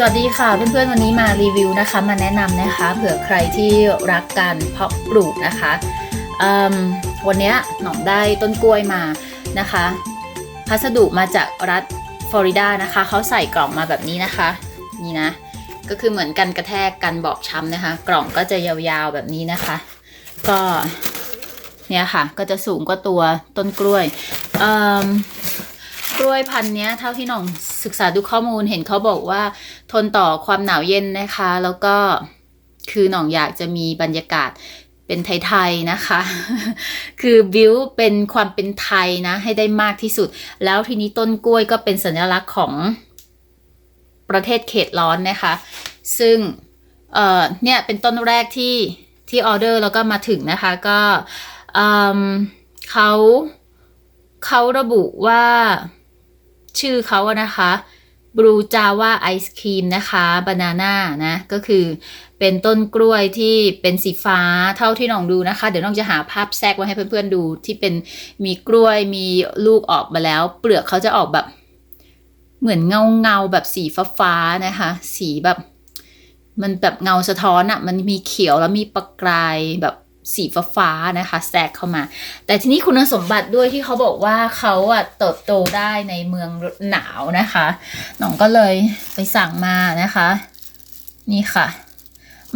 สวัสดีค่ะเพื่อนๆวันนี้มารีวิวนะคะมาแนะนำนะคะเผื่อใครที่รักการเพาะปลูกนะคะวันเนี้ยหนองได้ต้นกล้วยมานะคะ พัสดุมาจากรัฐฟลอริดานะคะเขาใส่กล่องมาแบบนี้นะคะ นี่นะ ก็คือเหมือนกันกระแทกกันบอบช้ำนะคะ กล่องก็จะยาวๆแบบนี้นะคะ ก็เนี่ยค่ะก็จะสูงกว่าตัวต้นกล้วยเอิ่ม กล้วยพันธุ์นี้เท่าที่น้องศึกษาดูข้อมูลเห็นเขาบอกว่า ทนต่อความหนาวเย็นนะคะ แล้วก็คือหน่องอยากจะมีบรรยากาศเป็นไทยๆนะคะ คือบิวเป็นความเป็นไทยนะ ให้ได้มากที่สุด แล้วทีนี้ต้นกล้วยก็เป็นสัญลักษณ์ของประเทศเขตร้อนนะคะ ซึ่งเอ่อเนี่ยเป็นต้นแรกที่ที่ออเดอร์แล้วก็มาถึงนะคะก็เอิ่มเขาเขาระบุว่า ชื่อเขาอะนะคะ Blue Java Ice Cream นะคะ Banana นะ ก็คือเป็นต้นกล้วยที่เป็นสีฟ้าเท่าที่น้องดูนะคะ เดี๋ยวน้องจะหาภาพแทรกไว้ให้เพื่อนๆดูที่เป็นมีกล้วยมีลูกออกมาแล้ว เปลือกเขาจะออกแบบ เหมือนเงาเงาแบบสีฟ้าๆนะคะ สีแบบ มันแบบเงาสะท้อนอะมันมีเขียวแล้วมีประกายแบบ สีฟ้าๆนะคะแทรกเข้ามา แต่ทีนี้คุณสมบัติด้วยที่เขาบอกว่าเขาอะเติบโตได้ในเมืองหนาวนะคะน้องก็เลยไปสั่งมานะคะ นี่ค่ะ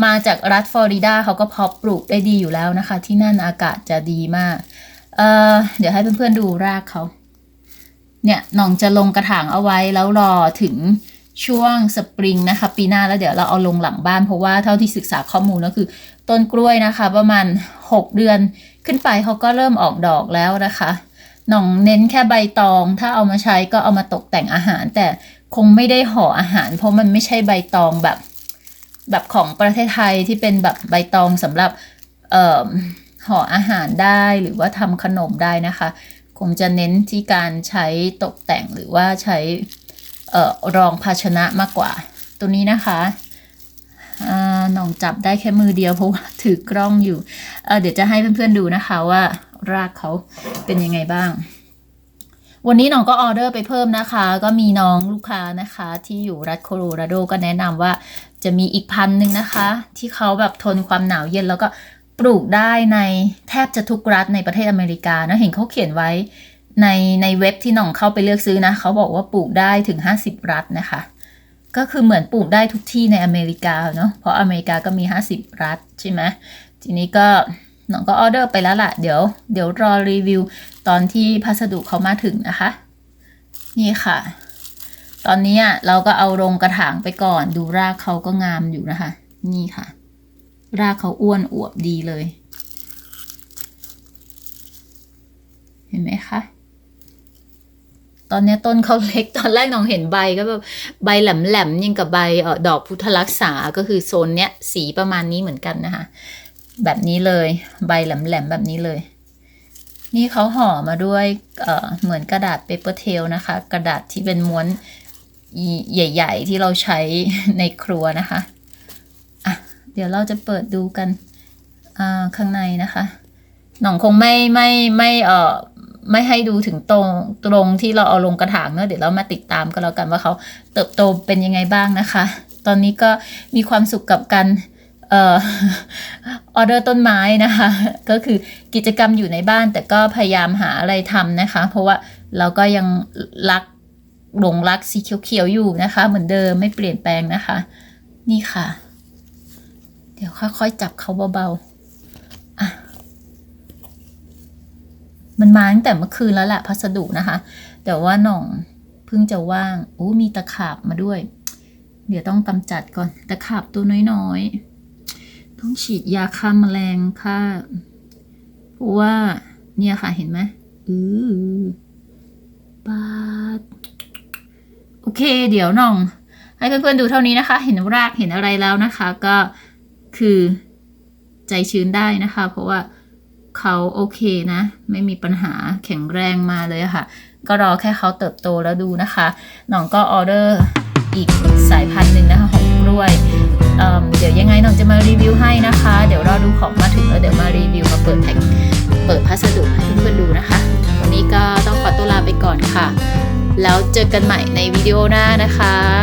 มาจากรัฐฟลอริดาเขาก็เพาะปลูกได้ดีอยู่แล้วนะคะ ที่นั่นอากาศจะดีมากเออเดี๋ยวให้เพื่อนๆดูรากเขาเนี่ยน้องจะลงกระถางเอาไว้แล้วรอถึงช่วงสปริงนะคะ ปีหน้าแล้วเดี๋ยวเราเอาลงหลังบ้านเพราะว่าเท่าที่ศึกษาข้อมูลก็คือ ต้นกล้วยนะคะ ประมาณ 6 เดือนขึ้นไปเขาก็เริ่มออกดอกแล้วนะคะหน่องเน้นแค่ใบตอง ถ้าเอามาใช้ก็เอามาตกแต่งอาหาร แต่คงไม่ได้ห่ออาหาร เพราะมันไม่ใช่ใบตองแบบ แบบของประเทศไทยที่เป็นแบบใบตองสำหรับห่ออาหารได้หรือว่าทำขนมได้นะคะ คงจะเน้นที่การใช้ตกแต่งหรือว่าใช้รองภาชนะมากกว่า ตัวนี้นะคะ หน่องจับได้แค่มือเดียวเพราะว่าถือกล้องอยู่เเดี๋ยวจะให้เพื่อนๆดูนะคะว่ารากเขาเป็นยังไงบ้าง วันนี้น้องก็ออเดอร์ไปเพิ่มนะคะ ก็มีน้องลูกค้านะคะ ที่อยู่รัฐโคโลราโดก็แนะนำว่าจะมีอีกพันหนึ่งนะคะ ที่เขาแบบทนความหนาวเย็นแล้วก็ปลูกได้ในแทบจะทุกรัฐในประเทศอเมริกานะเห็นเขาเขียนไว้ในในเว็บที่น้องเข้าไปเลือกซื้อนะ เขาบอกว่าปลูกได้ถึง 50 รัฐนะคะ ก็คือเหมือนปลูกได้ทุกที่ในอเมริกาเนาะเพราะอเมริกาก็มี 50 รัฐใช่ไหมทีนี้ก็น้องก็ออเดอร์ไปแล้วล่ะ เดี๋ยว เดี๋ยวรอรีวิวตอนที่พัสดุเขามาถึงนะคะ นี่ค่ะ ตอนนี้อะเราก็เอาลงกระถางไปก่อนดูรากเขาก็งามอยู่นะคะ นี่ค่ะ รากเขาอ้วนอวบดีเลย เห็นไหมคะ ตอนนี้ต้นเขาเล็กตอนแรกน้องเห็นใบก็แบบใบแหลมๆยิ่งกับใบออดอกพุทธลักษาก็คือโซนเนี้ยสีประมาณนี้เหมือนกันนะคะ แบบนี้เลยใบแหลมๆแบบนี้เลย นี่เขาห่อมาด้วยเเหมือนกระดาษเปเปอร์เทลนะคะ กระดาษที่เป็นม้วนใหญ่ ๆ ที่เราใช้ในครัวนะคะอะเดี๋ยวเราจะเปิดดูกันข้างในนะคะหน่องคงไม่ไม่ไม่เออ ไม่ให้ดูถึงตรงตรงที่เราเอาลงกระถางเนอะเดี๋ยวเรามาติดตามกันแล้วกันว่าเขาเติบโตเป็นยังไงบ้างนะคะ ตอนนี้ก็มีความสุขกับการเอ่อออเดอร์ต้นไม้นะคะ ก็คือกิจกรรมอยู่ในบ้านแต่ก็พยายามหาอะไรทำนะคะ เพราะว่าเราก็ยังรักหลงรักสีเขียวๆอยู่นะคะ เหมือนเดิมไม่เปลี่ยนแปลงนะคะ นี่ค่ะ เดี๋ยวค่อยๆจับเขาเบาๆอะ มันมาตั้งแต่เมื่อคืนแล้วแหละพัสดุนะคะ แต่ว่าหน่องเพิ่งจะว่างโอ้มีตะขาบมาด้วย เดี๋ยวต้องกำจัดก่อนตะขาบตัวน้อยๆ ต้องฉีดยาฆ่าแมลงค่ะเพราะว่าเนี่ยค่ะเห็นไหมอือปาดโอเค เดี๋ยวน้อง ให้เพื่อนๆดูเท่านี้นะคะ เห็นรากเห็นอะไรแล้วนะคะ ก็คือใจชื้นได้นะคะ เพราะว่า เขาโอเคนะ ไม่มีปัญหาแข็งแรงมาเลยค่ะ ก็รอแค่เขาเติบโตแล้วดูนะคะน้องก็ออเดอร์อีกสายพันธุ์หนึ่งนะคะของกล้วยเเดี๋ยวยังไงน้องจะมารีวิวให้นะคะ เดี๋ยวรอดูของมาถึงแล้วเดี๋ยวมารีวิวมาเปิดแพ็คเปิดพัสดุให้เพื่อนๆดูนะคะ วันนี้ก็ต้องขอตัวลาไปก่อนค่ะ แล้วเจอกันใหม่ในวิดีโอหน้านะคะ